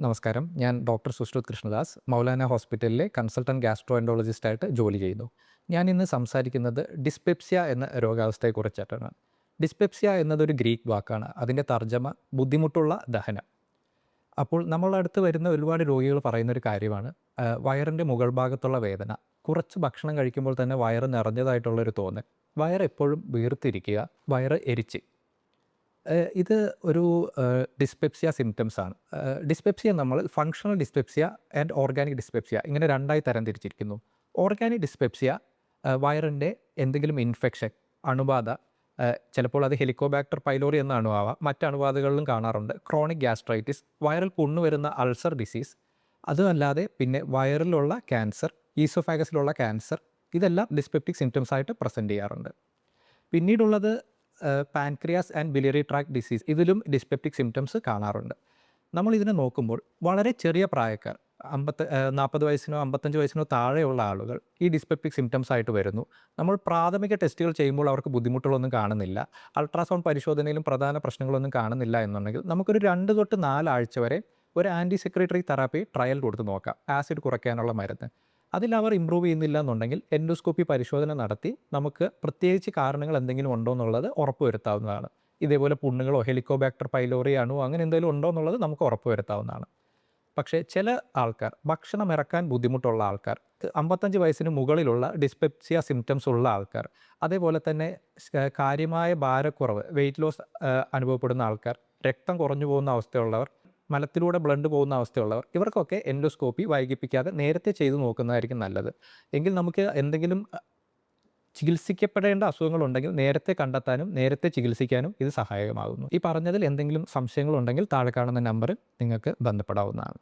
നമസ്കാരം. ഞാൻ ഡോക്ടർ സുശ്രുത് കൃഷ്ണദാസ് മൗലാന ഹോസ്പിറ്റലിലെ കൺസൾട്ടന്റ് ഗാസ്ട്രോഎൻഡോളജിസ്റ്റായിട്ട് ജോലി ചെയ്യുന്നു. ഞാൻ ഇന്ന് സംസാരിക്കുന്നത് ഡിസ്പെപ്സിയ എന്ന രോഗാവസ്ഥയെക്കുറിച്ചിട്ടാണ് ഡിസ്പെപ്സിയ എന്നതൊരു ഗ്രീക്ക് വാക്കാണ്. അതിന്റെ തർജമ ബുദ്ധിമുട്ടുള്ള ദഹനം. അപ്പോൾ നമ്മളടുത്ത് വരുന്ന ഒരുപാട് രോഗികൾ പറയുന്നൊരു കാര്യമാണ്. ആ, വയറിന്റെ മുകൾ ഭാഗത്തുള്ള വേദന. കുറച്ച് ഭക്ഷണം കഴിക്കുമ്പോൾ തന്നെ വയറ് നിറഞ്ഞതായിട്ടുള്ളൊരു തോന്നൽ. വയറെപ്പോഴും വീർത്തിരിക്കുക. വയറ് എരിച്ച്. ഇത് ഒരു ഡിസ്പെപ്സിയ സിംറ്റംസ് ആണ്. ഡിസ്പെപ്സിയ നമ്മൾ functional dyspepsia and organic dyspepsia ഇങ്ങനെ രണ്ടായി തരം തിരിച്ചിരിക്കുന്നു ഓർഗാനിക് ഡിസ്പെപ്സിയ വയറിന്റെ എന്തെങ്കിലും ഇൻഫെക്ഷൻ അണുബാധ ചിലപ്പോൾ അത് ഹെലിക്കോബാക്ടർ പൈലോറി എന്ന അണുവാവാം മറ്റ് അണുബാധകളിലും കാണാറുണ്ട്. ക്രോണിക് ഗ്യാസ്ട്രൈറ്റിസ് വയറിൽ പുണ്ണു വരുന്ന അൾസർ ഡിസീസ് അതുമല്ലാതെ പിന്നെ വയറിലുള്ള ക്യാൻസർ ഈസോഫാഗസിലുള്ള ക്യാൻസർ ഇതെല്ലാം ഡിസ്പെപ്റ്റിക് സിംറ്റംസ് ആയിട്ട് പ്രസന്റ് ചെയ്യാറുണ്ട്. പിന്നീടുള്ളത് pancreas and biliary tract disease ഇതിലും ഡിസ്പെപ്റ്റിക് സിംറ്റംസ് കാണാറുണ്ട്. നമ്മൾ ഇതിനെ നോക്കുമ്പോൾ വളരെ ചെറിയ പ്രായക്കാർ അമ്പത്ത് നാൽപ്പത് വയസ്സിനോ അമ്പത്തഞ്ച് വയസ്സിനോ താഴെയുള്ള ആളുകൾ ഈ ഡിസ്പെപ്റ്റിക് സിംറ്റംസ് ആയിട്ട് വരുന്നു. നമ്മൾ പ്രാഥമിക ടെസ്റ്റുകൾ ചെയ്യുമ്പോൾ അവർക്ക് ബുദ്ധിമുട്ടുകളൊന്നും കാണുന്നില്ല. അൾട്രാസൗണ്ട് പരിശോധനയിലും പ്രധാന പ്രശ്നങ്ങളൊന്നും കാണുന്നില്ല എന്നുണ്ടെങ്കിൽ നമുക്കൊരു രണ്ട് തൊട്ട് നാലാഴ്ച വരെ ഒരു ആന്റി സെക്രട്ടറി തെറാപ്പി ട്രയൽ കൊടുത്ത് നോക്കാം. ആസിഡ് കുറയ്ക്കാനുള്ള മരുന്ന്. അതിൽ അവർ ഇമ്പ്രൂവ് ചെയ്യുന്നില്ല എന്നുണ്ടെങ്കിൽ എൻഡോസ്കോപ്പി പരിശോധന നടത്തി നമുക്ക് പ്രത്യേകിച്ച് കാരണങ്ങൾ എന്തെങ്കിലും ഉണ്ടോ എന്നുള്ളത് ഉറപ്പുവരുത്താവുന്നതാണ് ഇതേപോലെ പുണ്ണുകളോ ഹെലിക്കോബാക്ടർ പൈലോറിയാണോ അങ്ങനെ എന്തെങ്കിലും ഉണ്ടോ എന്നുള്ളത് നമുക്ക് ഉറപ്പുവരുത്താവുന്നതാണ് പക്ഷേ ചില ആൾക്കാർ ഭക്ഷണം ഇറക്കാൻ ബുദ്ധിമുട്ടുള്ള ആൾക്കാർ അമ്പത്തഞ്ച് വയസ്സിന് മുകളിലുള്ള ഡിസ്പെപ്സിയ സിംറ്റംസ് ഉള്ള ആൾക്കാർ അതേപോലെ തന്നെ കാര്യമായ ഭാരക്കുറവ് വെയിറ്റ് ലോസ് അനുഭവപ്പെടുന്ന ആൾക്കാർ രക്തം കുറഞ്ഞു പോകുന്ന അവസ്ഥയുള്ളവർ മലത്തിലൂടെ ബ്ലഡ് പോകുന്ന അവസ്ഥയുള്ളവർ ഇവർക്കൊക്കെ എൻഡോസ്കോപ്പി വൈകിപ്പിക്കാതെ നേരത്തെ ചെയ്തു നോക്കുന്നതായിരിക്കും നല്ലത്. എങ്കിൽ നമുക്ക് എന്തെങ്കിലും ചികിത്സിക്കപ്പെടേണ്ട അസുഖങ്ങളുണ്ടെങ്കിൽ നേരത്തെ കണ്ടെത്താനും നേരത്തെ ചികിത്സിക്കാനും ഇത് സഹായകമാകുന്നു. ഈ പറഞ്ഞതിൽ എന്തെങ്കിലും സംശയങ്ങളുണ്ടെങ്കിൽ താഴെ കാണുന്ന നമ്പറിൽ നിങ്ങൾക്ക് ബന്ധപ്പെടാവുന്നതാണ്.